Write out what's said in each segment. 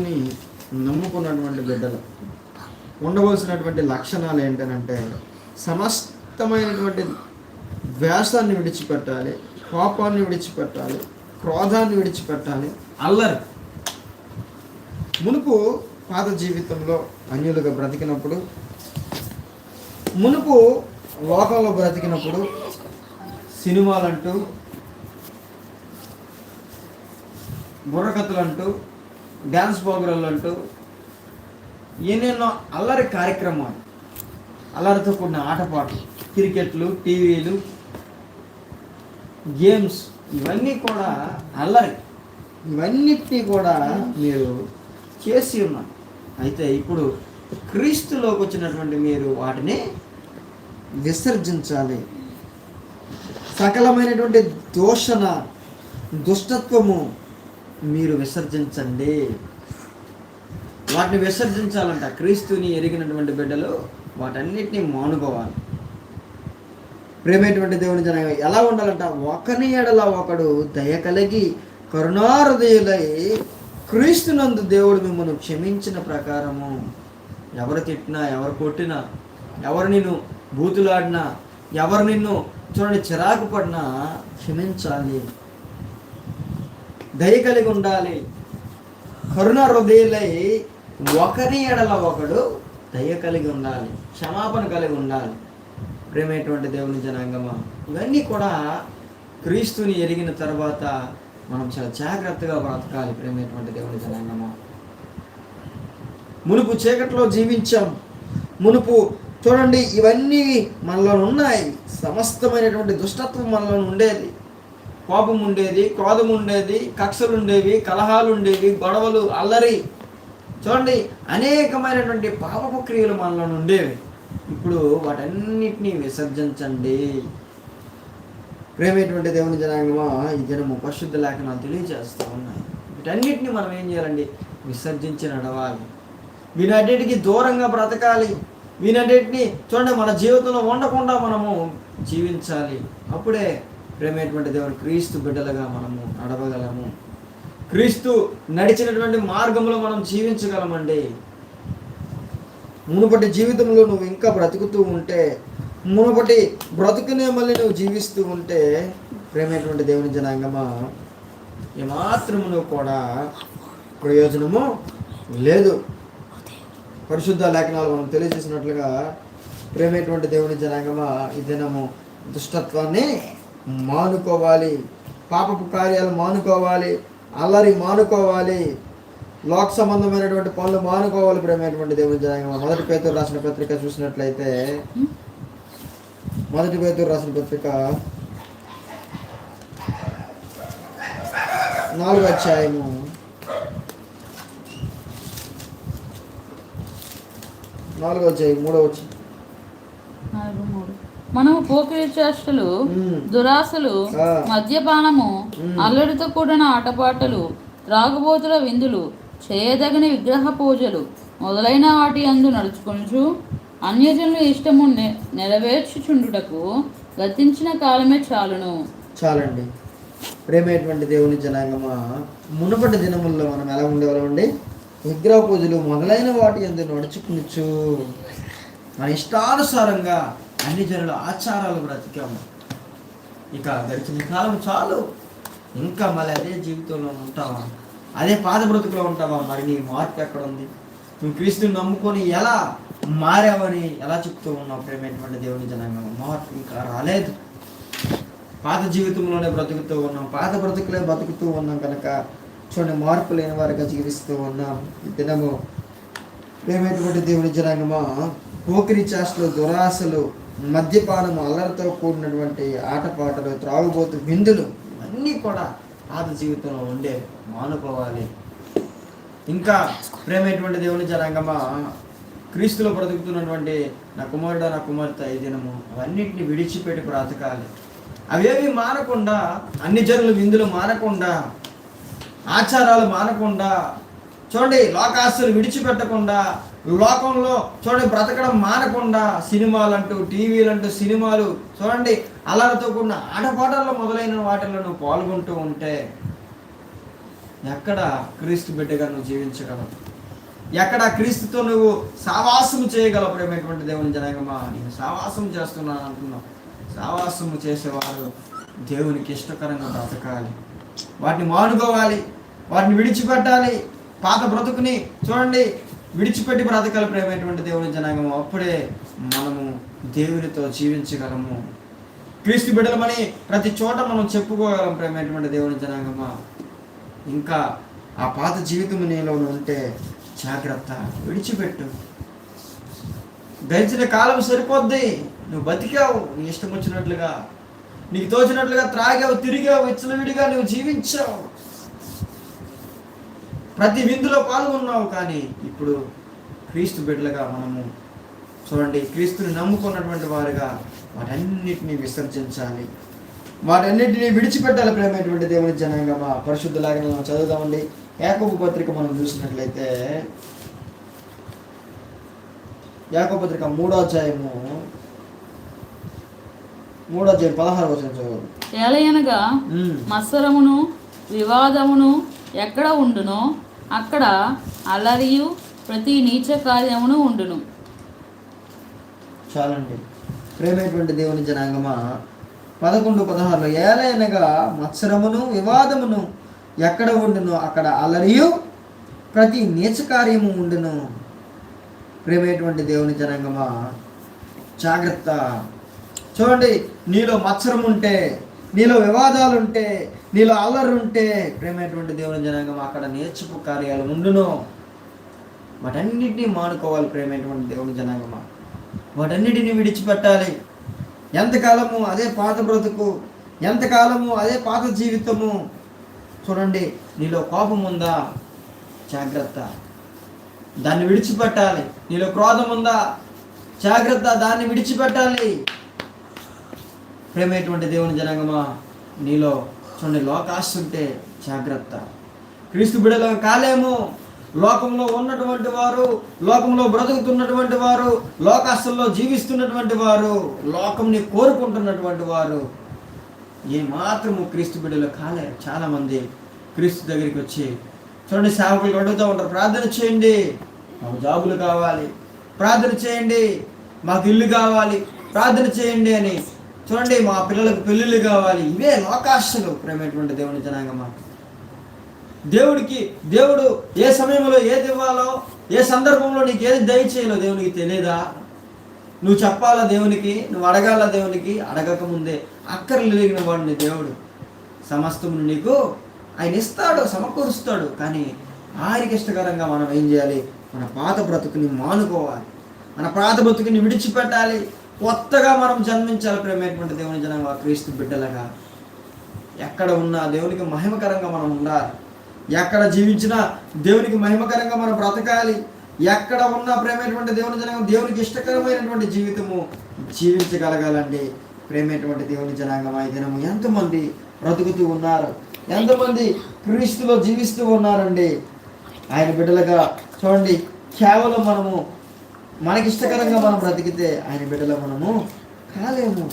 నమ్ముకున్నటువంటి బిడ్డలు. ఉండవలసినటువంటి లక్షణాలు ఏంటనంటే సమస్తమైనటువంటి ద్వేషాన్ని విడిచిపెట్టాలి కోపాన్ని విడిచిపెట్టాలి క్రోధాన్ని విడిచిపెట్టాలి అల్లరి. మునుపు పాత జీవితంలో అన్యులుగా బ్రతికినప్పుడు మునుపు లోకంలో బ్రతికినప్పుడు సినిమాలంటూ బుర్రకథలు అంటూ డ్యాన్స్ ప్రోగ్రాంలు అంటూ ఎన్నెన్నో అల్లరి కార్యక్రమాలు. అల్లరితో కూడిన ఆటపాటలు క్రికెట్లు టీవీలు గేమ్స్ ఇవన్నీ కూడా అల్లరి. ఇవన్నిటినీ కూడా మీరు చేసి ఉన్నారు. అయితే ఇప్పుడు క్రీస్తులోకి వచ్చినటువంటి మీరు వాటిని విసర్జించాలి. సకలమైనటువంటి దోషణ దుష్టత్వము మీరు విసర్జించండి. వాటిని విసర్జించాలంట. క్రీస్తుని ఎరిగినటువంటి బిడ్డలు వాటన్నిటిని మానుకోవాలి. ప్రేమైనటువంటి దేవుని జన ఎలా ఉండాలంట? ఒకని ఎడల ఒకడు దయ కలిగి కరుణాహృదయులై క్రీస్తునందు దేవుడు మిమ్మల్ని క్షమించిన ప్రకారము ఎవరు తిట్టినా ఎవరు కొట్టినా ఎవరు నిన్ను బూతులాడినా ఎవరు నిన్ను చూడండి చిరాకు పడినా క్షమించాలి. దయ కలిగి ఉండాలి. కరుణ హృదయులై ఒకరి ఎడల ఒకడు దయ కలిగి ఉండాలి క్షమాపణ కలిగి ఉండాలి. ప్రేమైనటువంటి దేవుని జనాంగమా ఇవన్నీ కూడా క్రీస్తుని ఎరిగిన తర్వాత మనం చాలా జాగ్రత్తగా బ్రతకాలి ప్రేమైనటువంటి దేవుని జనాంగమా. మునుపు చీకట్లో జీవించాం. మునుపు చూడండి ఇవన్నీ మనలో ఉన్నాయి. సమస్తమైనటువంటి దుష్టత్వం మనలో ఉండేది కోపం ఉండేది క్రోధం ఉండేది కక్షలు ఉండేవి కలహాలు ఉండేవి గొడవలు అల్లరి. చూడండి అనేకమైనటువంటి పాపపు క్రియలు మనలో ఉండేవి ఇప్పుడు వాటన్నిటినీ విసర్జించండి. ప్రేమైనటువంటి దేవుని జనాంగమా ఈ జనము పరిశుద్ధ లేఖనాలు తెలియజేస్తూ ఉన్నాయి. వీటన్నిటిని మనం ఏం చేయాలండి? విసర్జించి నడవాలి. వీటన్నిటికి దూరంగా బ్రతకాలి. వీటన్నిటిని చూడండి మన జీవితంలో ఉండకుండా మనము జీవించాలి. అప్పుడే ప్రేమైనటువంటి దేవుని క్రీస్తు బిడ్డలుగా మనము నడవగలము. క్రీస్తు నడిచినటువంటి మార్గంలో మనం జీవించగలమండి. మునుపటి జీవితంలో నువ్వు ఇంకా బ్రతుకుతూ ఉంటే మునుపటి బ్రతుకునే మళ్ళీ నువ్వు జీవిస్తూ ఉంటే ప్రేమైనటువంటి దేవుని జనాంగమా ఏమాత్రమును కూడా ప్రయోజనము లేదు. పరిశుద్ధ లేఖనాలు మనం తెలియజేసినట్లుగా ప్రేమైనటువంటి దేవుని జనాంగమా ఈ దినము దుష్టత్వాన్ని మానుకోవాలి. పాపపు కార్యాలు మానుకోవాలి. అల్లరి మానుకోవాలి. లోక సంబంధమైనటువంటి పనులు మానుకోవాలి ప్రేమైనటువంటి దేవుని జనాంగం. మొదటి పేతురు రాసిన పత్రిక చూసినట్లయితే మొదటి పేతురు రాసిన పత్రిక నాలుగు అధ్యాయము. నాలుగో అధ్యాయం మూడో వచ్చాయి మనము పోకిరి చేష్టలు మ్మ్. దురాశలు. మద్యపానము. అల్లడితో కూడిన ఆటపాటలు త్రాగుబోతుల విందులు చేయదగని విగ్రహ పూజలు మొదలైన వాటి అందు నడుచుకొనుచు అన్యజనుల ఇష్టము నెరవేర్చుచుండుటకు గతించిన కాలమే చాలును చాలండి ప్రేమైనటువంటి దేవుని జనాంగమా మునుపటి దినముల్లో మనం ఎలా ఉండేవాళ్ళం అండి విగ్రహ పూజలు మొదలైన వాటి ఎందు నడుచుకునిచ్చు మన ఇష్టానుసారంగా అన్ని జనుల ఆచారాలు బ్రతికాము ఇక గడిచిన కాలం చాలు. ఇంకా మళ్ళీ అదే జీవితంలో ఉంటావా? అదే పాత బ్రతుకులో ఉంటావా? మరి నీ మార్పు ఎక్కడ ఉంది నువ్వు క్రీస్తుని నమ్ముకొని ఎలా మారావని ఎలా చెప్తూ ఉన్నావు? ప్రేమైనటువంటి దేవుని జనాంగం మార్పు ఇంకా రాలేదు. పాత జీవితంలోనే బ్రతుకుతూ ఉన్నాం. పాత బ్రతుకులే బతుకుతూ ఉన్నాం కనుక చూడండి మార్పు లేని వారిగా జీవిస్తూ ఉన్నాం. ఈ దినము ప్రేమైనటువంటి దేవుని జనాంగమా? పోకిరి చేష్టలు దురాశలు మద్యపానము అల్లరితో కూడినటువంటి ఆటపాటలు త్రాగుబోతు విందులు ఇవన్నీ కూడా పాత జీవితంలో ఉండే మానుకోవాలి. ఇంకా ప్రేమైనటువంటి దేవుని జనాంగమా క్రీస్తులో బ్రతుకుతున్నటువంటి నా కుమారుడు నా కుమార్తె ఈ దినము అవన్నిటిని విడిచిపెట్టి బ్రతకాలి. అవేవి మానకుండా అన్ని జనులు విందులు మానకుండా ఆచారాలు మానకుండా చూడండి లోకాస్తులు విడిచిపెట్టకుండా లోకంలో చూడండి బ్రతకడం మానకుండా సినిమాలంటూ టీవీలంటూ సినిమాలు చూడండి అల్లరితో కూడిన ఆటపాటల్లో మొదలైన వాటిల్లో నువ్వు పాల్గొంటూ ఉంటే ఎక్కడ క్రీస్తు బిడ్డగా నువ్వు జీవించగలవు? ఎక్కడ క్రీస్తుతో నువ్వు సావాసము చేయగలవు? ప్రేమైనటువంటి దేవుని జనగమా నేను సావాసం చేస్తున్నాను అంటున్నావు. సావాసము చేసేవారు దేవునికి ఇష్టకరంగా బ్రతకాలి. వాటిని మానుకోవాలి వాటిని విడిచిపెట్టాలి. పాత బ్రతుకుని చూడండి విడిచిపెట్టి బ్రతకాలి ప్రేమైనటువంటి దేవుని జనాంగము అప్పుడే మనము దేవునితో జీవించగలము. క్రీస్తు బిడ్డలమని ప్రతి చోట మనం చెప్పుకోగలం ప్రేమైనటువంటి దేవుని జనాంగమా? ఇంకా ఆ పాత జీవితం నీలో ఉంటే జాగ్రత్త విడిచిపెట్టు. గడిచిన కాలం సరిపోద్ది నువ్వు బతికావు నీ ఇష్టం వచ్చినట్లుగా. నీకు తోచినట్లుగా త్రాగావు తిరిగావు విచ్చలవిడిగా నువ్వు జీవించావు. ప్రతి విందులో పాల్గొన్నావు కానీ ఇప్పుడు క్రీస్తు బిడ్డలుగా మనము చూడండి క్రీస్తుని నమ్ముకున్నటువంటి వారుగా వాటన్నిటిని విసర్జించాలి. వాటన్నిటిని విడిచిపెట్టాలి ప్రేమైనటువంటి దేవుని జనాంగమా. పరిశుద్ధులాగా మనం చదువుదామండి. యాకోబు పత్రిక మనం చూసినట్లయితే యాకోబు పత్రిక మూడో అధ్యాయము మూడో అధ్యాయం పదహారు వచ్చిన చదువు ఏలయనగా. మత్సరమును వివాదమును ఎక్కడ ఉండునో అక్కడ అలరియు ప్రతి నీచ కార్యమును ఉండును. చాలండి. ప్రేమైనటువంటి దేవుని జనాంగమా పదకొండు పదహారులో ఏలైనగా మత్సరమును వివాదమును ఎక్కడ ఉండును? అక్కడ అలరియు ప్రతి నీచ కార్యము ఉండును. ప్రేమైనటువంటి దేవుని జనాంగమా జాగ్రత్త. చూడండి నీలో మత్సరం ఉంటే నీలో వివాదాలు ఉంటే నీలో అల్లరి ఉంటే ప్రేమైనటువంటి దేవుని జనాంగం అక్కడ నేర్చుకు కార్యాలు ఉండును. వాటన్నిటినీ మానుకోవాలి ప్రేమైనటువంటి దేవుని జనాంగమా వాటన్నిటిని విడిచిపెట్టాలి. ఎంతకాలము అదే పాత బ్రతుకు ఎంతకాలము అదే పాత జీవితము. చూడండి నీలో కోపం ఉందా జాగ్రత్త. దాన్ని విడిచిపెట్టాలి. నీలో క్రోధం ఉందా జాగ్రత్త దాన్ని విడిచిపెట్టాలి. ప్రేమైనటువంటి దేవుని జనాంగమా? నీలో చూడండి లోకాశ ఉంటే జాగ్రత్త. క్రీస్తు బిడలో కాలేము. లోకంలో ఉన్నటువంటి వారు లోకంలో బ్రతుకుతున్నటువంటి వారు లోకాస్తుల్లో జీవిస్తున్నటువంటి వారు లోకంని కోరుకుంటున్నటువంటి వారు ఏ మాత్రము క్రీస్తు బిడ్డలు కాలే చాలామంది క్రీస్తు దగ్గరికి వచ్చి చూడండి సేవకులు అడుగుతూ ఉంటారు ప్రార్థన చేయండి మాకు జాబులు కావాలి. ప్రార్థన చేయండి మాకు ఇల్లు కావాలి. ప్రార్థన చేయండి అని చూడండి మా పిల్లలకు పెళ్ళిళ్ళు కావాలి. ఇవే లోకాశలు ప్రేమైనటువంటి దేవుని జనాంగమా దేవుడికి దేవుడు ఏ సమయంలో ఏది ఇవ్వాలో ఏ సందర్భంలో నీకు ఏది దయచేయాలో దేవునికి తెలియదా నువ్వు చెప్పాలా దేవునికి? నువ్వు అడగాల దేవునికి? అడగక ముందే అక్కర్లు లేగిన వాడిని దేవుడు సమస్తమును నీకు ఆయన ఇస్తాడు సమకూరుస్తాడు. కానీ ఆయనకి ఇష్టకరంగా మనం ఏం చేయాలి? మన పాత బ్రతుకుని మానుకోవాలి. మన పాత బ్రతుకుని విడిచిపెట్టాలి. కొత్తగా మనం జన్మించాలి ప్రేమైనటువంటి దేవుని జనంగా క్రీస్తు బిడ్డలుగా. ఎక్కడ ఉన్నా దేవునికి మహిమకరంగా మనం ఉండాలి. ఎక్కడ జీవించినా దేవునికి మహిమకరంగా మనం బ్రతకాలి. ఎక్కడ ఉన్నా ప్రేమైనటువంటి దేవుని జనాంగం దేవునికి ఇష్టకరమైనటువంటి జీవితము జీవించగలగాలండి ప్రేమైనటువంటి దేవుని జనాంగం ఈ దినము ఎంతమంది బ్రతుకుతూ ఉన్నారు ఎంతమంది క్రీస్తులో జీవిస్తూ ఉన్నారండి. ఆయన బిడ్డలుగా చూడండి కేవలం మనము మనకి ఇష్టకరంగా మనం బ్రతికితే ఆయన బిడ్డలో మనము కాలేము.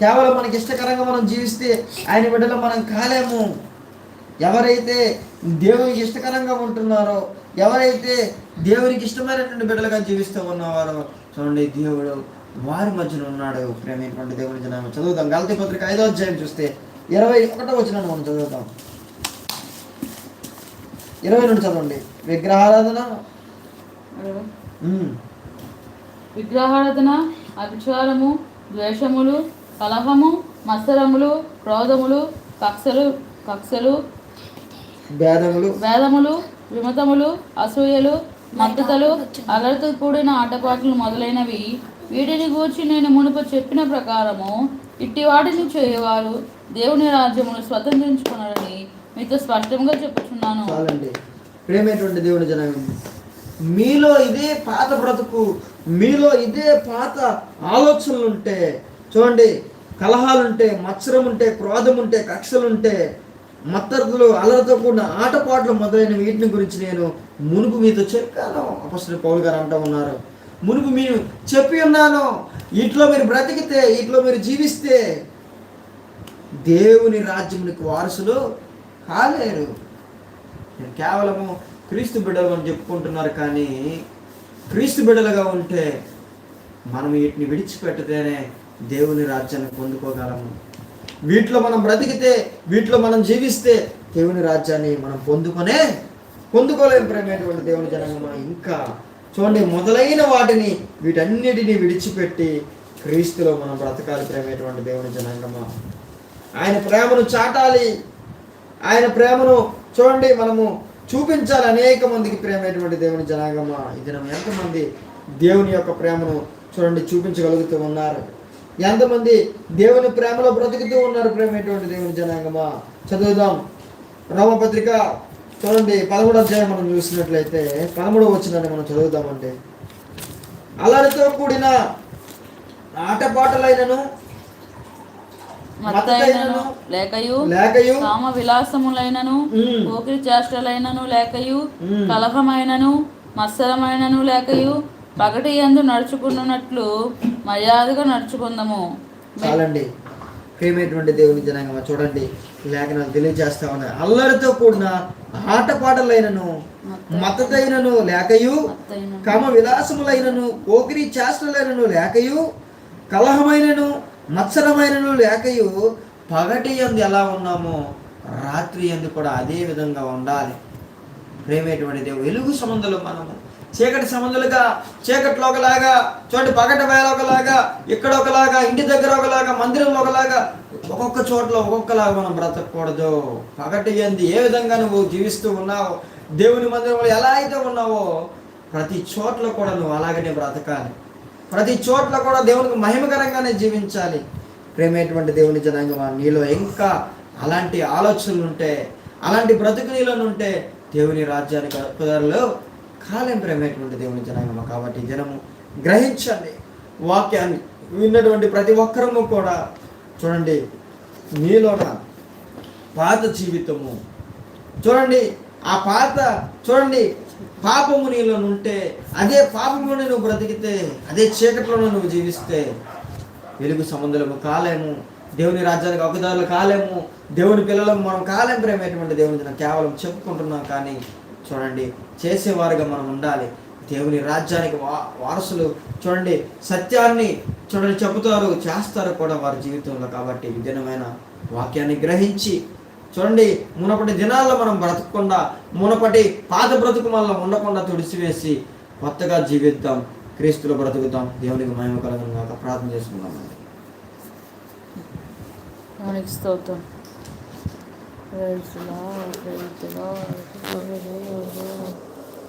కేవలం మనకి ఇష్టకరంగా మనం జీవిస్తే ఆయన బిడ్డలో మనం కాలేము. ఎవరైతే దేవునికి ఇష్టకరంగా ఉంటున్నారో ఎవరైతే దేవునికి ఇష్టమైనటువంటి బిడ్డలుగా జీవిస్తూ ఉన్నవారో చూడండి దేవుడు వారి మధ్యన ఉన్నాడు. ప్రేమైనటువంటి దేవుని జనామా చదువుతాం గలతీ పత్రిక ఐదో అధ్యాయం చూస్తే ఇరవై ఒకటో వచ్చిన మనం చదువుతాం ఇరవై నుండి చదవండి. విగ్రహారాధన. విగ్రహారాధన అభిచారము ద్వేషములు కలహము మత్సరములు క్రోధములు కక్షలు కక్షలు భేదములు వేదములు విమతములు అసూయలు మద్దతలు అలరితో కూడిన ఆటపాటలు మొదలైనవి. వీటిని గూర్చి నేను మునుపు చెప్పిన ప్రకారము ఇట్టి వాటిని చేయవారు దేవుని రాజ్యమును స్వతంత్రించుకున్నారని మీతో స్పష్టంగా చెప్పుచున్నాను. చాలండి. ప్రేమైనటువంటి దేవుని జనాంగం మీలో ఇదే పాత బ్రతుకు మీలో ఇదే పాత ఆలోచనలు ఉంటే చూడండి కలహాలుంటే మత్సరం ఉంటే క్రోధం ఉంటే కక్షలుంటే మత్తర్థులు అలరతో కూడిన ఆటపాటలు మొదలైన వీటిని గురించి నేను మునుపు మీతో చెప్పాను. అపశ్రీ పౌల్ గారు అంటూ ఉన్నారు. మునుపు మీరు చెప్పి ఉన్నాను. ఇట్లో మీరు బ్రతికితే ఇట్లో మీరు జీవిస్తే దేవుని రాజ్యమునికి వారసులు కాలేరు. నేను కేవలము క్రీస్తు బిడ్డలు అని చెప్పుకుంటున్నారు కానీ క్రీస్తు బిడ్డలుగా ఉంటే మనం వీటిని విడిచిపెట్టితేనే దేవుని రాజ్యాన్ని పొందుకోగలము. వీటిలో మనం బ్రతికితే వీటిలో మనం జీవిస్తే దేవుని రాజ్యాన్ని మనం పొందుకొనే పొందుకోలేము ప్రేమైనటువంటి దేవుని జనాంగమా ఇంకా చూడండి మొదలైన వాటిని వీటన్నిటిని విడిచిపెట్టి క్రీస్తులో మనం బ్రతకాలి ప్రేమైనటువంటి దేవుని జనాంగమా. ఆయన ప్రేమను చాటాలి. ఆయన ప్రేమను చూడండి మనము చూపించాలి అనేక మందికి ప్రేమైనటువంటి దేవుని జనాగమ. ఇది దినం ఎంతమంది దేవుని యొక్క ప్రేమను చూడండి చూపించగలుగుతూ ఉన్నారు. ఎంతమంది దేవుని ప్రేమలో బ్రతుకుతూ ఉన్నారు ప్రేమైనటువంటి దేవుని జనాంగమా. చదువుదాం. రోమపత్రిక చూడండి పదమూడు అధ్యాయం మనం చూసినట్లయితే పదమూడవ వచ్చిందని మనం చదువుదామంటే అలరితో కూడిన ఆటపాటలైనను మత్తైనను లేకయు లేకయు కామ విలాసములైనను. పోకిరి చేష్టలైనను లేకయు. కలహమైనను మత్సరమైనను లేకయు పగటి ఎందు నడుచుకున్నట్లు మర్యాదగా నడుచుకుందాము చాలండి ప్రేమైనటువంటి దేవుని జనాంగమా చూడండి లేఖనాలు తెలియజేస్తా ఉన్నాయి అల్లరితో కూడిన ఆటపాటలైనను మతదైనను లేకయు కామ విలాసములైనను పోకిరి చేష్టలైనను లేకయు కలహమైనను మత్సరమైన లేకయు పగటి ఎందు ఎలా ఉన్నామో రాత్రి ఎందు కూడా అదే విధంగా ఉండాలి. ప్రేమేటువంటి దేవుడు వెలుగు సంబంధాలు మనము. చీకటి సంబంధాలుగా చీకట్లో ఒకలాగా చూడండి పగటి వేళ ఒకలాగా ఇక్కడ ఒకలాగా ఇంటి దగ్గర ఒకలాగా మందిరంలో ఒకలాగా ఒక్కొక్క చోట్ల ఒక్కొక్కలాగా మనం బ్రతకూడదు. పగటి ఎందు ఏ విధంగా నువ్వు జీవిస్తూ ఉన్నావు దేవుని మందిరంలో ఎలా అయితే ఉన్నావో ప్రతి చోట్ల కూడా నువ్వు అలాగనే బ్రతకాలి. ప్రతి చోట్ల కూడా దేవునికి మహిమకరంగానే జీవించాలి. ప్రేమేటువంటి దేవుని జనాంగమా నీలో ఇంకా అలాంటి ఆలోచనలు ఉంటే అలాంటి బ్రతుకు నీలో ఉంటే దేవుని రాజ్యానికి కుదరలో కాలేం ప్రేమేటువంటి దేవుని జనాంగమా కాబట్టి జనము గ్రహించండి. వాక్యాన్ని విన్నటువంటి ప్రతి ఒక్కరము కూడా చూడండి. నీలోన పాత జీవితము. చూడండి ఆ పాత చూడండి పాపము నీలో ఉంటే అదే పాపముని నువ్వు బ్రతికితే అదే చీకట్లోనే నువ్వు జీవిస్తే వెలుగు సంబంధులము కాలేము దేవుని రాజ్యానికి ఒకదారులు కాలేము దేవుని పిల్లలకు మనం కాలేం ప్రేమేటువంటి దేవుని కేవలం చెప్పుకుంటున్నాం కానీ చూడండి చేసేవారుగా మనం ఉండాలి. దేవుని రాజ్యానికి వా వారసులు చూడండి సత్యాన్ని చూడండి చెబుతారు చేస్తారు కూడా వారి జీవితంలో కాబట్టి విధమైన వాక్యాన్ని గ్రహించి చూడండి మునపటి దినాల్లో మనం బ్రతకకుండా మునపటి పాత బ్రతుకు మనలో ఉండకుండా తుడిచివేసి కొత్తగా జీవిద్దాం క్రీస్తులో బ్రతుకుతాం దేవునికి మహిమ కలగను ప్రార్థన చేసుకుందామండి దానికి స్తోత్రం.